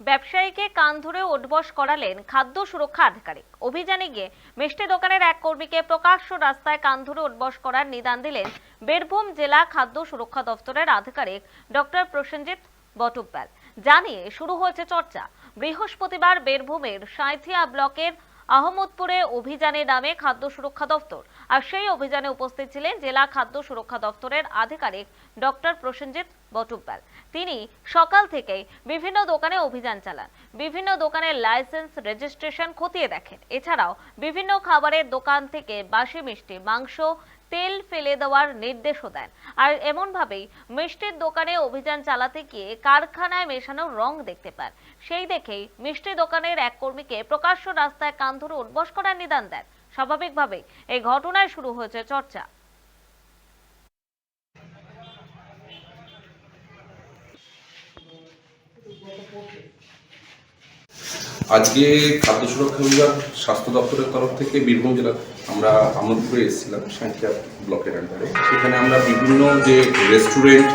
ব্যবসায়ীকে কান ধরে উঠবস করালেন খাদ্য সুরক্ষা আধিকারিক। অভিযানে গিয়ে মিষ্টি দোকানের এক কর্মীকে প্রকাশ্য রাস্তায় কান ধরে উঠবস করার নিদান দিলেন বীরভূম জেলা খাদ্য সুরক্ষা দফতরের আধিকারিক ডক্টর প্রসেনজিৎ বটুপাল জানিয়ে শুরু হয়েছে চর্চা। বৃহস্পতিবার বীরভূমের সাঁথিয়া ব্লকের আহমদপুরে অভিযানে নামে খাদ্য সুরক্ষা দফতর আর সেই অভিযানে উপস্থিত ছিলেন জেলা খাদ্য সুরক্ষা দপ্তরের আধিকারিক ডক্টর প্রসেনজিৎ বটুপাল তিনি সকাল থেকেই বিভিন্ন দোকানে অভিযান চালান, বিভিন্ন দোকানের লাইসেন্স রেজিস্ট্রেশন খতিয়ে দেখেন। এছাড়াও বিভিন্ন খাবারের দোকান থেকে বাসি মিষ্টি, মাংস, তেল ফেলে দেওয়ার নির্দেশও দেন। আর এমনভাবেই মিষ্টির দোকানে অভিযান চালাতে গিয়ে কারখানায় মেশানো রং দেখতে পান। সেই দেখেই মিষ্টি দোকানের এক কর্মীকে প্রকাশ্য রাস্তায় কান ধরে উদ্বস করার নিদান দেন। স্বাভাবিকভাবেই এই ঘটনায় শুরু হয়েছে চর্চা। আজকে খাদ্য সুরক্ষা বিভাগ স্বাস্থ্য দপ্তরের তরফ থেকে বীরভূম জেলার আমরা আমোদপুরে এসেছিলাম সাঁথিয়া ব্লকের আন্ডারে সেখানে আমরা বিভিন্ন যে রেস্টুরেন্ট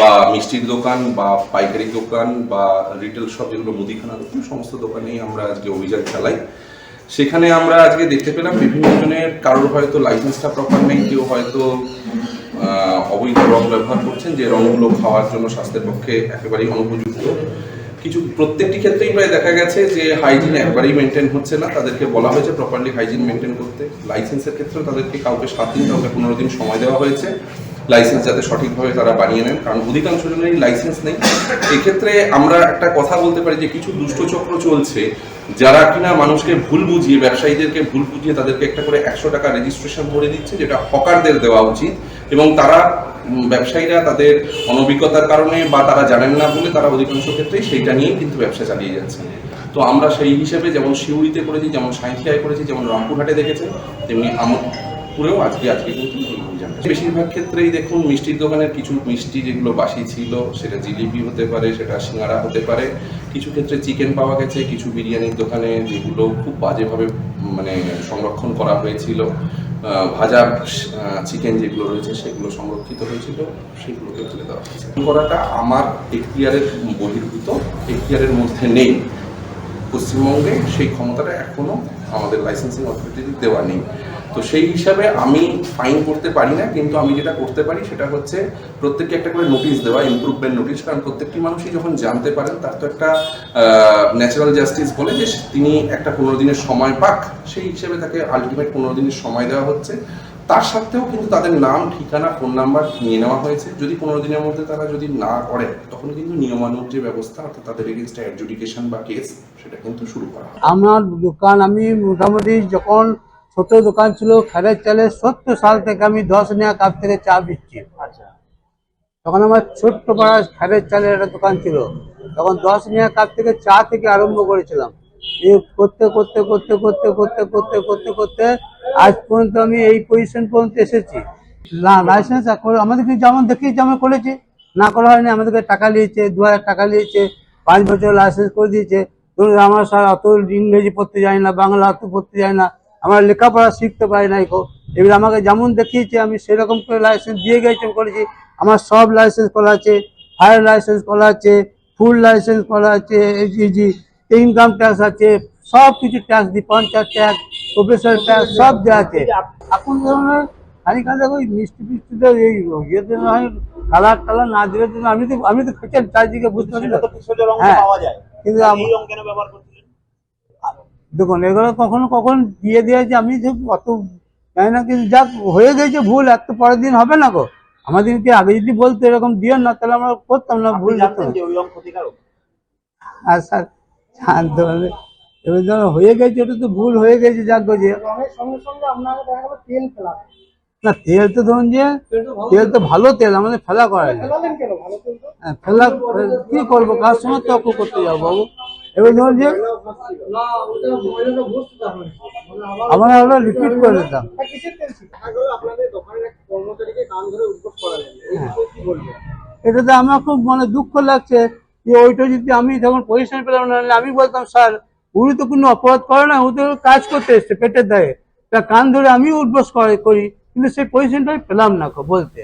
বা মিষ্টির দোকান বা পাইকারি দোকান বা রিটেল শপ যেগুলো মুদিখানা দোকান, সমস্ত দোকানেই আমরা আজকে অভিযান চালাই। সেখানে আমরা আজকে দেখতে পেলাম বিভিন্ন জনের কারোর হয়তো লাইসেন্সটা প্রপার নেই, কেউ হয়তো অবৈধ রং ব্যবহার করছেন, যে রঙগুলো খাওয়ার জন্য স্বাস্থ্যের পক্ষে একেবারেই অনুপযুক্ত। কিছু প্রত্যেকটি ক্ষেত্রেই প্রায় দেখা গেছে যে হাইজিন একবারেই মেনটেন হচ্ছে না। তাদেরকে বলা হয়েছে প্রপারলি হাইজিন মেনটেন করতে। লাইসেন্সের ক্ষেত্রেও তাদেরকে কাউকে সাত দিন, কাউকে পনেরো দিন সময় দেওয়া হয়েছে। লাইসেন্স যাতে সঠিকভাবে তারা বানিয়ে নেন, কারণ অধিকাংশ জনেরই লাইসেন্স নেই। এক্ষেত্রে আমরা একটা কথা বলতে পারি যে, কিছু দুষ্টচক্র চলছে যারা কিনা মানুষকে ভুল বুঝিয়ে, ব্যবসায়ীদেরকে ভুল বুঝিয়ে তাদেরকে একটা করে একশো টাকা রেজিস্ট্রেশন করে দিচ্ছে, যেটা হকারদের দেওয়া উচিত। এবং তারা ব্যবসায়ীরা তাদের অনভিজ্ঞতার কারণে বা তারা জানেন না বলে তারা অধিকাংশ ক্ষেত্রেই সেইটা নিয়েই কিন্তু ব্যবসা চালিয়ে যাচ্ছে। তো আমরা সেই হিসেবে যেমন শিউড়িতে করেছি, যেমন সাঁইথিয়ায় করেছি, যেমন রামপুরহাটে দেখেছেন, তেমনি আমোদপুরেও আজকে আজকে কিন্তু বেশিরভাগ ক্ষেত্রেই দেখুন, মিষ্টির দোকানের কিছু মিষ্টি যেগুলো বাসি ছিল, সেটা জিলিপি হতে পারে, সেটা সিঙ্গারা হতে পারে। কিছু ক্ষেত্রে চিকেন পাওয়া গেছে, কিছু বিরিয়ানির দোকানে যেগুলো খুব বাজেভাবে মানে সংরক্ষণ করা হয়েছিল। ভাজা চিকেন যেগুলো রয়েছে, সেগুলো সংরক্ষিত হয়েছিল, সেগুলোকে তুলে দেওয়া হয়েছে। করাটা আমার এখতিয়ারের বহির্ভূত, এখতিয়ারের মধ্যে নেই। পশ্চিমবঙ্গে সেই ক্ষমতাটা এখনও আমাদের লাইসেন্সিং অথরিটি দেওয়া নেই। তো সেই হিসাবে আমি ফাইন করতে পারি না, কিন্তু আমি যেটা করতে পারি সেটা হচ্ছে প্রত্যেককে একটা করে নোটিশ দেওয়া ইমপ্রুভমেন্ট নোটিশ কারণ প্রত্যেকটি মানুষই যখন জানতে পারেন, তার তো একটা ন্যাচারাল জাস্টিস বলে যে তিনি একটা পনেরো দিনের সময় পাক, সেই হিসেবে তাকে আলটিমেট পনেরো দিনের সময় দেওয়া হচ্ছে। তার সত্ত্বেও কিন্তু তাদের নাম, ঠিকানা ফোন নাম্বার নিয়ে নেওয়া হয়েছে। যদি পনেরো দিনের মধ্যে তারা যদি না করে, তখন কিন্তু নিয়মানুগ যে ব্যবস্থা, অর্থাৎ তাদের এগেনস্ট অ্যাডজুডিকেশন বা কেস সেটা কিন্তু শুরু করা আমার দোকান, আমি মোটামুটি যখন ছোট দোকান ছিল খেরের চালে সত্তর সাল থেকে আমি দশ নেওয়া কাপ থেকে চা দিচ্ছি তখন আমার ছোট্ট পাড়া খেরের চালের একটা দোকান ছিল। তখন দশ নেওয়া কাপ থেকে চা থেকে আরম্ভ করেছিলাম। এই করতে করতে করতে করতে করতে করতে করতে করতে আজ পর্যন্ত আমি এই পজিশন পর্যন্ত এসেছি। না লাইসেন্স আমাদেরকে যেমন দেখি যেমন করেছি না করা হয়নি আমাদেরকে টাকা নিয়েছে দু হাজার টাকা নিয়েছে পাঁচ বছর লাইসেন্স করে দিয়েছে। ধরুন আমার স্যার অত ইংরেজি পড়তে যায় না বাংলা অত পড়তে যায় না আমরা লেখাপড়া শিখতে পারি না এখন এবার আমাকে যেমন দেখিয়েছে আমি সেরকম করে লাইসেন্স দিয়ে গেছি করেছি। আমার সব লাইসেন্স করা আছে ফায়ার লাইসেন্স করা আছে ফুল লাইসেন্স করা আছে এইচইজি ইনকাম ট্যাক্স আছে সব কিছু ট্যাক্স দিই পঞ্চায়েত ট্যাক্স প্রফেসর ট্যাক্স সব দেওয়া আছে। এখন ধরনের খালি খালি ওই মিষ্টি ফিষ্টিতে এই ইয়েতে না হয় কালার টালার না দিলে তো আমি তো আমি তো খেতে চারদিকে বুঝতে পারি না। সেটা তো ভেষজ রঙ হ্যাঁ। কিন্তু তা আম- এই রং কেন ব্যবহার করছিলেন দেখুন এগুলো কখনো কখন দিয়ে দিয়েছে আমি যে অত জানি না কিন্তু যাক হয়ে গেছে ভুল এক তো পরের দিন হবে না গো। আমাদেরকে আগে যদি বলতো এরকম দিও না তাহলে আমরা করতাম না ভুল আর স্যার জানতে এবার ধরো হয়ে গেছে ওটা তো ভুল হয়ে গেছে যাক গো যে। না তেল তো ধরুন যে তেল তো ভালো তেল আমাদের ফেলা করা যায় হ্যাঁ, ফেলা কি করব? কার সময় তর্ক করতে যাব বাবু? এবার ধরুন যে আমরা হলো রিপিট করে দিতাম। এটাতে আমার খুব মানে দুঃখ লাগছে যে ওইটা যদি আমি তখন পজিশন পেলাম না আমি বলতাম, স্যার, উনি তো কোনো অপরাধ করে না ও কাজ করতে এসছে পেটের দায়ে। তা কান ধরে আমি উদ্বোস করে। কিন্তু সেই পজিশনটাই পেলাম না, বলতে।